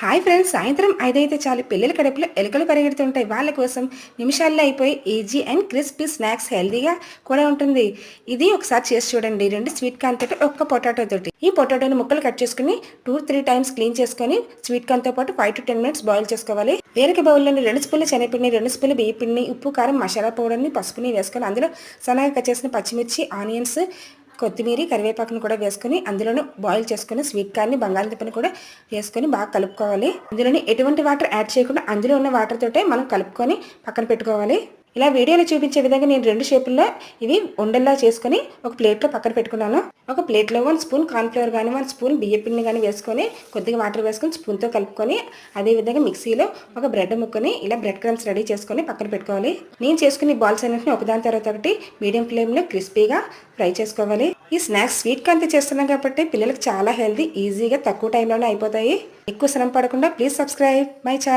Hi friends సాయంత్రం ఐదైతే చాలు. పిల్లల కడుపులో ఎలుకలు పరిగెడుతుంటాయి. వాళ్ళ కోసం నిమిషాల్లో అయిపోయి ఈజీ అండ్ క్రిస్పీ స్నాక్స్ హెల్దీగా కూడా ఉంటుంది. ఇది ఒకసారి చేసి చూడండి. రెండు స్వీట్ కార్న్ తోటి ఒక్క పొటాటో తోటి. ఈ పొటాటోని ముక్కలు కట్ చేసుకుని టూ త్రీ టైమ్స్ క్లీన్ చేసుకొని స్వీట్ కార్న్తో పాటు five to ten minutes boil చేసుకోవాలి. వేరొక బౌల్లోని రెండు స్పూన్లు శనగపిండి రెండు స్పూన్లు బియ్య పిండి ఉప్పు కారం మసాలా పౌడర్ని పసుపుని వేసుకొని అందులో సన్నగా కట్ చేసిన పచ్చిమిర్చి ఆనియన్స్ కొత్తిమీర కరివేపాకును కూడా వేసుకొని అందులోనే బాయిల్ చేసుకుని స్వీట్ కార్న్ని బంగాళదుంపని కూడా వేసుకొని బాగా కలుపుకోవాలి. అందులోని ఎటువంటి వాటర్ యాడ్ చేయకుండా అందులో ఉన్న వాటర్ తోటే మనం కలుపుకొని పక్కన పెట్టుకోవాలి. ఇలా వీడియోలో చూపించే విధంగా నేను రెండు షేపుల్లో ఇవి ఉండల్లా చేసుకొని ఒక ప్లేట్లో పక్కన పెట్టుకున్నాను. ఒక ప్లేట్లో వన్ స్పూన్ కార్న్ఫ్లవర్ కానీ వన్ స్పూన్ బియ్య పిండి కానీ వేసుకొని కొద్దిగా వాటర్ వేసుకొని స్పూన్తో కలుపుకొని అదే విధంగా మిక్సీలో ఒక బ్రెడ్ ముక్కని ఇలా బ్రెడ్ క్రమ్స్ రెడీ చేసుకొని పక్కన పెట్టుకోవాలి. నేను చేసుకుని బాల్స్ అన్నింటిని ఒకదాని తర్వాత ఒకటి మీడియం ఫ్లేమ్లో క్రిస్పీగా ఫ్రై చేసుకోవాలి. ఈ స్నాక్స్ స్వీట్ కంత చేస్తున్నాం కాబట్టి పిల్లలకు చాలా హెల్తీ ఈజీగా తక్కువ టైంలోనే అయిపోతాయి. ఎక్కువ శ్రమ పడకుండా ప్లీజ్ సబ్స్క్రైబ్ మై ఛానల్.